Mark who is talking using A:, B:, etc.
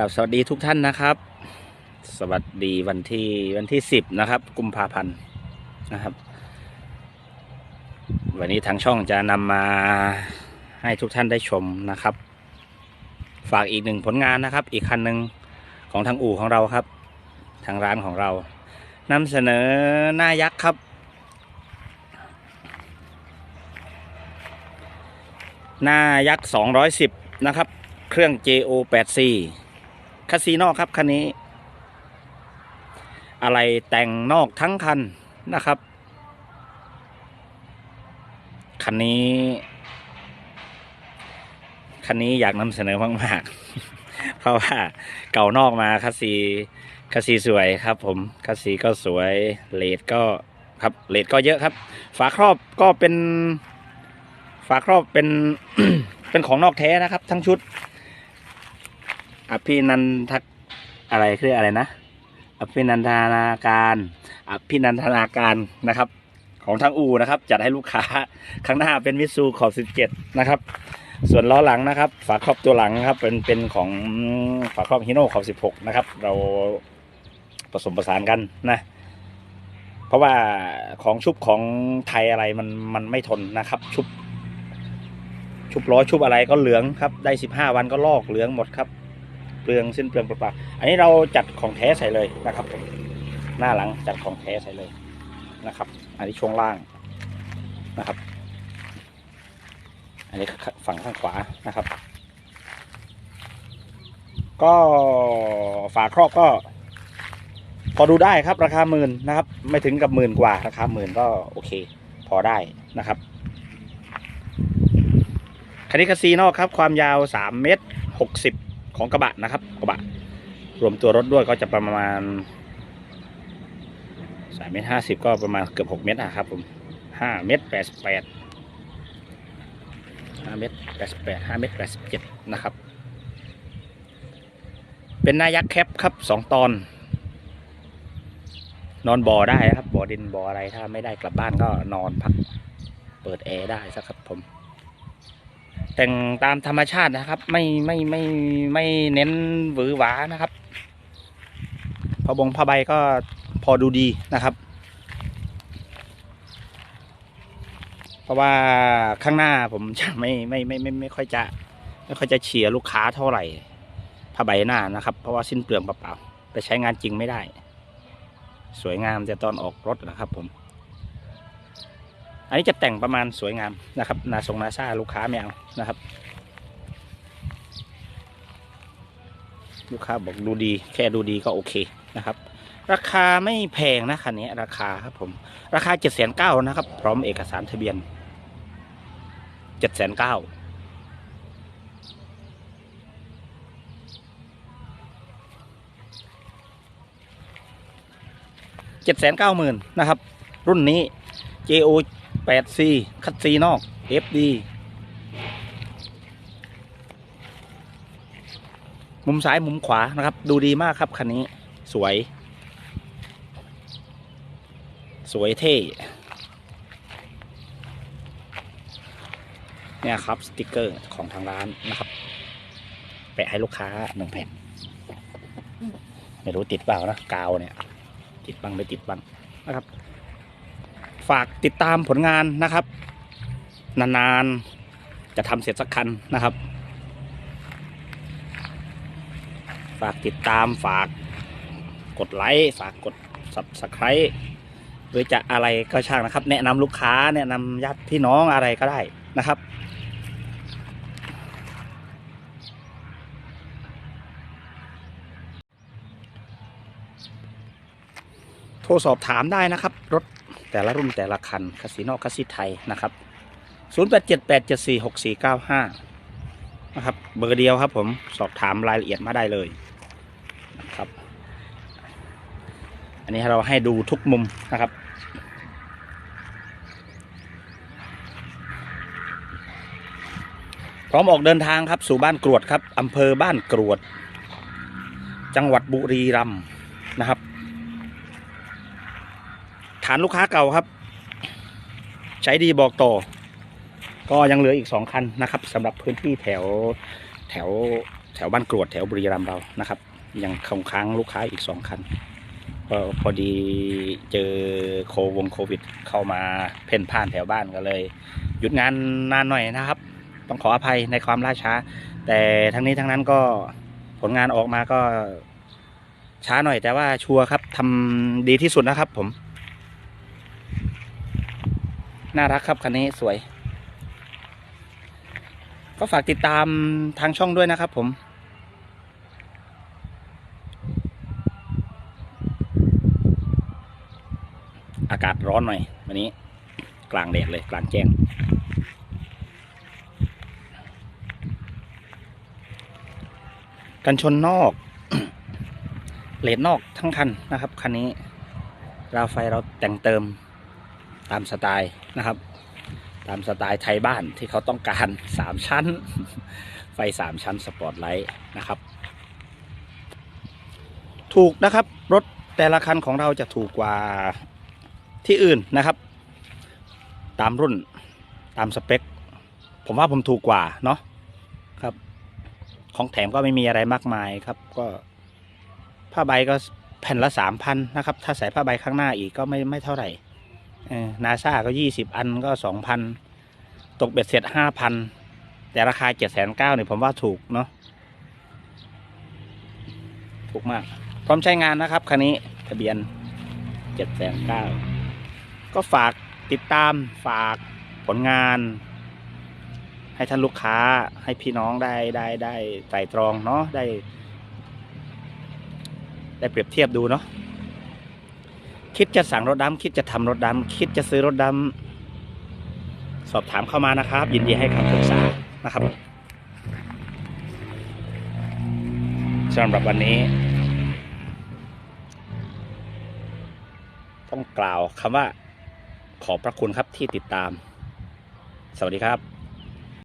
A: ครับสวัสดีทุกท่านนะครับ สวัสดีวันที่วันที่สิบนะครับ กุมภาพันธ์นะครับ วันนี้ทางช่องจะนำมาให้ทุกท่านได้ชมนะครับ ฝากอีกหนึ่งผลงานนะครับ อีกคันหนึ่งของทางอู่ของเราครับ ทางร้านของเรานำเสนอหน้ายักษ์ครับ หน้ายักษ์210นะครับ เครื่อง JO 8 4 คาซีนอกครับคันนี้ อะไรแต่งนอกทั้งคันนะครับ คันนี้ คันนี้อยากนำเสนอมากๆ เพราะว่าเก่านอกมาคัสซีคัสซีสวยครับผมคัสซีก็สวยเลดก็ครับเลดก็เยอะครับ ฝาครอบก็เป็น ฝาครอบเป็นเป็นของนอกแท้นะครับ ทั้งชุด อภินันทักอะไรคืออะไรนะ อภินันทนาการ อภินันทนาการนะครับ ของทางอูนะครับ จัดให้ลูกค้าข้างหน้าเป็นมิซูขอบ 17 นะครับ ส่วนล้อหลังนะครับ ฝาครอบตัวหลังครับเป็นเป็นของฝาครอบฮิโน่ขอบ 16 นะครับ เราผสมผสานกันนะเพราะว่าของชุบของไทยอะไรมันมันไม่ทนนะครับ ชุบชุบล้อชุบอะไรก็เหลืองครับ ได้ 15 วันก็ลอกเหลืองหมดครับ เปลืองสิ้นเปลืองเปล่าๆอันนี้เราจัดของแท้ใส่เลยนะครับผมหน้าหลังจัดของแท้ใส่เลยนะครับ อันนี้ช่วงล่างนะครับ อันนี้ฝั่งข้างขวานะครับ ก็ฝาครอบก็พอดูได้ครับราคาหมื่นนะครับ ไม่ถึงกับหมื่นกว่าราคาหมื่นก็โอเค พอได้นะครับคันนี้คาซีนอกครับ ความยาว 3 เมตร 60 ของกระบะนะครับ กระบะ รวมตัวรถด้วยก็จะประมาณ3เมตร50ก็ประมาณเกือบ6เมตรนะครับผม5เมตร88 5เมตร88 5เมตร87นะครับ เป็นนายักษ์แคปครับ2ตอน นอนบ่อได้ครับบ่อดินบ่ออะไรถ้าไม่ได้กลับบ้านก็นอนพัก เปิดแอร์ได้สักครับผม แต่งตามธรรมชาตินะครับ ไม่ไม่ไม่ไม่เน้นหวือหวานะครับพอบงผ้าใบก็พอดูดีนะครับ เพราะว่าข้างหน้าผมจะไม่ไม่ไม่ไม่ไม่ค่อยจะ ไม่ค่อยจะเฉียรลูกค้าเท่าไหร่ผ้าใบหน้านะครับ เพราะว่าสิ้นเปลืองเปล่าๆไปใช้งานจริงไม่ได้ สวยงามแต่ตอนออกรถนะครับผม อันนี้จะแต่งประมาณสวยงามนะครับนาทรงนาซาลูกค้าไม่เอานะครับ ลูกค้าบอกดูดี แค่ดูดีก็โอเคนะครับ ราคาไม่แพงนะคันนี้ราคาครับผม ราคาเจ็ดแสนเก้านะครับ พร้อมเอกสารทะเบียนเจ็ดแสนเก้าเจ็ดแสนเก้าหมื่นนะครับ รุ่นนี้ JO 8C คัดซีนอก FD มุมซ้ายมุมขวานะครับ ดูดีมากครับคันนี้สวย สวยเท่เนี่ยครับ สติกเกอร์ของทางร้านนะครับ แปะให้ลูกค้าหนึ่งแผ่น ไม่รู้ติดเปล่านะ กาวเนี่ย ติดบ้างไม่ติดบ้างนะครับ ฝากติดตามผลงานนะครับ นานๆ จะทำเสร็จสักคันนะครับ ฝากติดตามฝากกดไลค์ฝากกด subscribe หรือจะอะไรก็ช่างนะครับ แนะนำลูกค้าแนะนำญาติพี่น้องอะไรก็ได้นะครับโทรสอบถามได้นะครับ รถ แต่ละรุ่นแต่ละคันคาสิโนคาสิไทยนะครับ 0878746495 นะครับ เบอร์เดียวครับผมสอบถามรายละเอียดมาได้เลยนะครับ อันนี้เราให้ดูทุกมุมนะครับพร้อมออกเดินทางครับ สู่บ้านกรวดครับอำเภอบ้านกรวด จังหวัดบุรีรัมย์นะครับ ฐานลูกค้าเก่าครับ ใช้ดีบอกต่อ ก็ยังเหลืออีกสองคันนะครับสำหรับพื้นที่แถวแถวแถวบ้านกรวดแถวบุรีรัมย์เรานะครับ ยังคงค้างลูกค้าอีกสองคันก็พอดีเจอโควงโควิด เข้ามาเพ่นพ่านแถวบ้านก็เลย หยุดงานนานหน่อยนะครับ ต้องขออภัยในความล่าช้า แต่ทั้งนี้ทั้งนั้นก็ผลงานออกมาก็ช้าหน่อยแต่ว่าชัวร์ครับทำดีที่สุดนะครับผม น่ารักครับคันนี้สวย ก็ฝากติดตามทางช่องด้วยนะครับผมอากาศร้อนหน่อย วันนี้กลางแดดเลยกลางแจ้ง กันชนนอก เลดนอกทั้งคันนะครับ คันนี้ ราไฟเราแต่งเติม ตามสไตล์นะครับ ตามสไตล์ไทยบ้านที่เขาต้องการสามชั้น ไฟสามชั้นสปอร์ตไลท์นะครับ ถูกนะครับ รถแต่ละคันของเราจะถูกกว่าที่อื่นนะครับ ตามรุ่นตามสเปค ผมว่าผมถูกกว่าเนาะครับ ของแถมก็ไม่มีอะไรมากมายครับก็ผ้าใบก็แผ่นละสามพันนะครับ ถ้าใส่ผ้าใบข้างหน้าอีกก็ไม่ไม่เท่าไหร่ นาซาก็ยี่สิบอันก็สองพันตกเบ็ดเสร็จห้าพันแต่ราคาเจ็ดแสนเก้าเนี่ยผมว่าถูกเนาะถูกมาก พร้อมใช้งานนะครับคันนี้ทะเบียนเจ็ดแสนเก้าก็ฝากติดตามฝากผลงาน ให้ท่านลูกค้าให้พี่น้องได้ได้ได้ไตรตรองเนาะได้ ได้เปรียบเทียบดูเนาะ คิดจะสั่งรถดำคิดจะทำรถดำคิดจะซื้อรถดำสอบถามเข้ามานะครับ ยินดีให้คำปรึกษานะครับสำหรับวันนี้ ต้องกล่าวคำว่าขอบพระคุณครับที่ติดตาม สวัสดีครับ